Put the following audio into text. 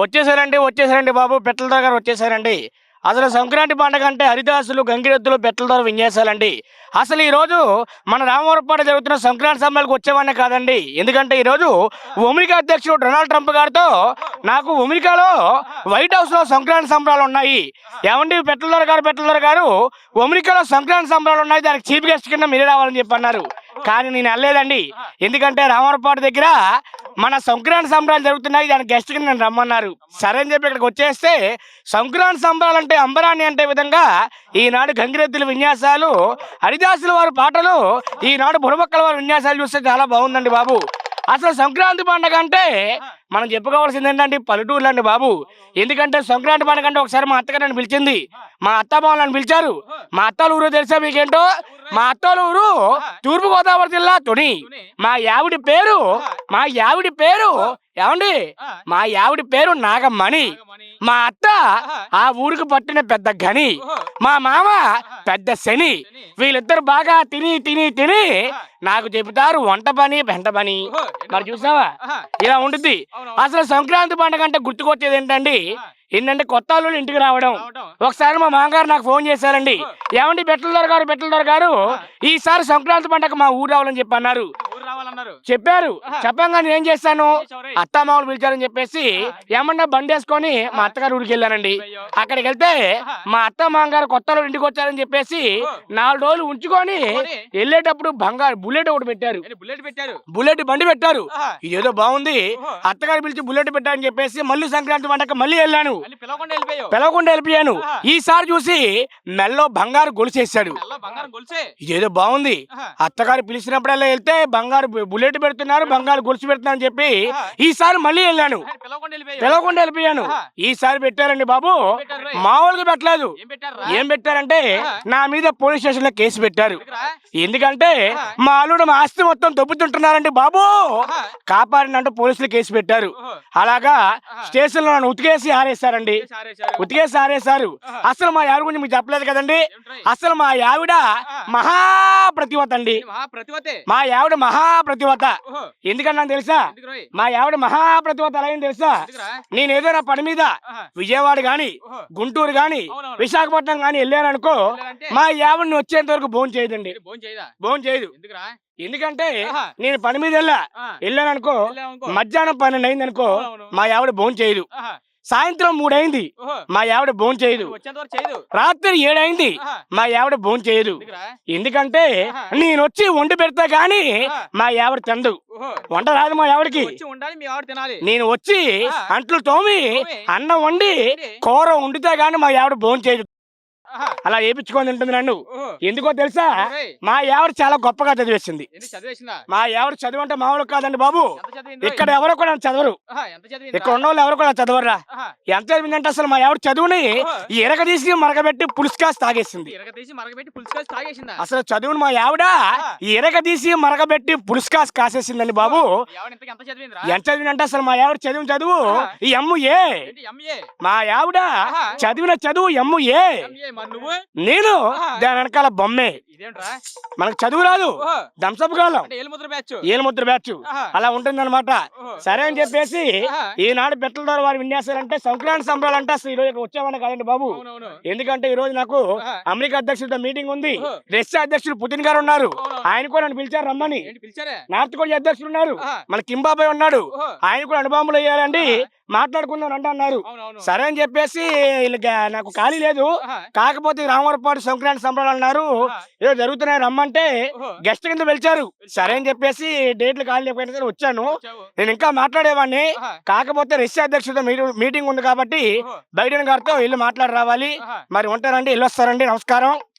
వచ్చేసారండి వచ్చేసారండి బాబు పెట్ల దగ్గర గారు వచ్చేసారండి. అసలు సంక్రాంతి పండుగ అంటే హరిదాసులు గంగిరెద్దులు పెట్ల ద్వారా విన్యాసాలండి. అసలు ఈరోజు మన రామవరపాట జరుగుతున్న సంక్రాంతి సమ్మెలకు వచ్చేవాడినే కాదండి. ఎందుకంటే ఈరోజు అమెరికా అధ్యక్షుడు డొనాల్డ్ ట్రంప్ గారితో నాకు అమెరికాలో వైట్ హౌస్లో సంక్రాంతి సంబరాలు ఉన్నాయి. ఏమండి పెట్ల ద్వారా గారు పెట్ల గారు? అమెరికాలో సంక్రాంతి సంబరాలు ఉన్నాయి దానికి చీఫ్ గెస్ట్ కింద మీరే రావాలని చెప్పన్నారు. కానీ నేను వెళ్ళలేదండి. ఎందుకంటే రామవరపాటు దగ్గర మన సంక్రాంతి సంబరాలు జరుగుతున్నాయి. దాని గెస్ట్ కింద నన్ను రమ్మన్నారు. సరే అని చెప్పి ఇక్కడికి వచ్చేస్తే సంక్రాంతి సంబరాలు అంటే అంబరాన్ని అంటే విధంగా ఈనాడు గంగిరెద్దుల విన్యాసాలు హరిదాసుల వారి పాటలు ఈనాడు బుడబక్కల వారి విన్యాసాలు చూస్తే చాలా బాగుందండి బాబు. అసలు సంక్రాంతి పండగ అంటే మనం చెప్పుకోవాల్సింది ఏంటంటే పల్లెటూర్లు అండి బాబు. ఎందుకంటే సంక్రాంతి పండగ అంటే ఒకసారి మా అత్తగారు నన్ను పిలిచింది. మా అత్త బావ నన్ను పిలిచారు. మా అత్తలు ఊరు తెలుసా మీకేంటో? మా అత్తల ఊరు తూర్పు గోదావరి జిల్లా తుని. మా యావిడి పేరు మా యావిడి పేరు ఏమండి? మా యావిడి పేరు నాగమణి మా అత్త ఆ ఊరికి పట్టిన పెద్ద గని మా మామ పెద్ద శని. వీళ్ళిద్దరు బాగా తిని తిని తిని నాకు చెబుతారు వంట పని పెంట పని. మరి చూసావా? ఇలా ఉంటుంది అసలు సంక్రాంతి పండుగ అంటే గుర్తుకొచ్చేది ఏంటండి? ఏంటంటే కొత్త అల్లుడు ఇంటికి రావడం. ఒకసారి మా మామగారు నాకు ఫోన్ చేశారండి. ఏమండి బెట్టలదొర గారు బెట్టలదొర గారు? ఈసారి సంక్రాంతి పండగ మా ఊరు రావాలని చెప్పి అన్నారు. చెప్పారు. చెప్పంగా నేను ఏం చేశాను అత్త మామూలు పిలిచారని చెప్పేసి ఏమన్నా బండి వేసుకొని మా అత్తగారు ఊరికి వెళ్ళానండి. అక్కడికి వెళ్తే మా అత్త మామగారు కొత్త వాళ్ళు ఇంటికి వచ్చారని చెప్పేసి నాలుగు రోజులు ఉంచుకొని వెళ్ళేటప్పుడు బంగారు బుల్లెట్ ఒకటి పెట్టారు. బుల్లెట్ పెట్టారు? బుల్లెట్ బండి పెట్టారు. ఇదేదో బాగుంది. అత్తగారు పిలిచి బుల్లెట్ పెట్టారని చెప్పేసి మళ్ళీ సంక్రాంతి పండగ మళ్ళీ వెళ్ళాను. పిలవకుండా వెళ్ళిపోయాను. ఈసారి చూసి మెల్లో బంగారు గొలుసేసాడు ఇదేదో బాగుంది. అత్తగారు పిలిచినప్పుడల్లా వెళ్తే బంగారు బుల్లెట్ పెడుతున్నారు బంగారు గొలుసు పెడుతున్నారు అని చెప్పి. ఈసారి మళ్ళీ వెళ్ళాను పిలవకుండా వెళ్ళిపోయాను. ఈసారి పెట్టారండి బాబు? మామూలుగా పెట్టలేదు ఏం పెట్టారు ఏం పెట్టారంటే. నా మీద పోలీస్ స్టేషన్లో కేసు పెట్టారు? ఎందుకంటే. మా అల్లుడు మా ఆస్తి మొత్తం దొబ్బుతుంటున్నారండి బాబు. కాపాడినంటూ పోలీసులు కేసు పెట్టారు. అలాగా. స్టేషన్లో నన్ను ఉతికేసి సారే ఉతికేసి ఆరేశారు ఆహా. అసలు మా ఆవిడ గురించి మీకు చెప్పలేదు కదండి? అసలు మా ఆవిడ మహా ప్రతివత అండి మా ఆవిడ మహా ప్రతివత ఓహో ఎందుకన్నా తెలుసా? మా ఆవిడ మహా ప్రతివత అలా తెలుసా ఎందుకురా? నేను ఏదో నా పని మీద. విజయవాడ గాని గుంటూరు గాని. విశాఖపట్నం గాని వెళ్ళాననుకో మా ఆవిడని వచ్చేంత వరకు భోజనం చేయదండి భోజనం చేయదా ఎందుకంటే. నేను పని మీద వెళ్ళా. వెళ్ళాననుకో వెళ్ళావనుకో. మధ్యాహ్నం పన్నెండు అయింది అనుకో. మా ఆవిడ భోజనం చేయదు. సాయంత్రం మూడైంది మా ఆవిడ భోజనం చేయదు రాత్రి ఏడైంది. మా ఆవిడ భోజనం చేయదు? ఎందుకంటే. నేను వచ్చి వండి పెడతా గాని. మా ఆవిడ తిందు వంట రాదు మా ఆవిడకి తినాలి నేను వచ్చి. అంట్లు తోమి. అన్నం వండి? కూర వండితే గాని మా ఆవిడ భోజనం చేయదు. అలా వేపించుకొని తింటుంది నన్ను. ఎందుకో తెలుసా. మా ఆవిడ చాలా గొప్పగా చదివేసింది. మా ఆవిడ చదువు అంటే మామూలు కాదండి బాబు. ఇక్కడ ఎవరు కూడా చదవరు. ఇక్కడ ఉన్న వాళ్ళు ఎవరు కూడా చదవరా ఆహా. ఎంత చదివిందంటే అసలు మా ఆవిడ చదువుని. ఎరగ తీసి మరగబెట్టి పులుసుకాసి తాగేసింది. అసలు చదువుని మా ఆవిడ ఆహా. ఎరగ తీసి మరగబెట్టి పులుసుకాసి కాసేసిందండి బాబు. ఎంత చదివినంటే అసలు మా ఆవిడ చదువు చదువు. ఈ అమ్ము ఏ? మా ఆవిడ. చదివిన చదువు ఎమ్ము ఏ? నేను. దాని వెనకాల బొమ్మే. మనకు చదువు రాదు. దంసపు కాలం. ఏలుముద్ర బ్యాచ్. అలా ఉంటుందన్నమాట. ఓహో. సరే అని చెప్పేసి. ఈనాడు బెట్టల ద్వారా వారి విన్యాసాలు అంటే సంక్రాంతి సంబరాలు అంటే అసలు ఈ రోజు వచ్చామని కాదండి బాబు. ఎందుకంటే ఈ రోజు నాకు. అమెరికా అధ్యక్షుడితో మీటింగ్ ఉంది. రష్యా అధ్యక్షుడు పుతిన్ గారు ఉన్నారు. ఆయన కూడా నన్ను పిలిచారు రమ్మని. నార్త్ కొరియా అధ్యక్షుడు ఉన్నారు. మన కింబాబాయ్ ఉన్నాడు ఆయన కూడా అనుభవములు వేయాలండి. మాట్లాడుకుందాం అంట అన్నారు సరే అని చెప్పేసి వీళ్ళకి నాకు ఖాళీ లేదు. కాకపోతే రామవరపాటు సంక్రాంతి సంబరాలు అన్నారు. ఏదో జరుగుతున్నాయి రమ్మంటే. గెస్ట్ కింద పిలిచారు సరే అని చెప్పేసి డేట్లు ఖాళీ లేకపోయినా సరే వచ్చాను. నేను ఇంకా మాట్లాడేవాడిని. కాకపోతే రష్యా అధ్యక్షుడితో మీటింగ్- మీటింగ్ ఉంది కాబట్టి. బైడెన్ గారితో వెళ్ళి మాట్లాడి రావాలి. మరి ఉంటారండి వెళ్ళొస్తారండి నమస్కారం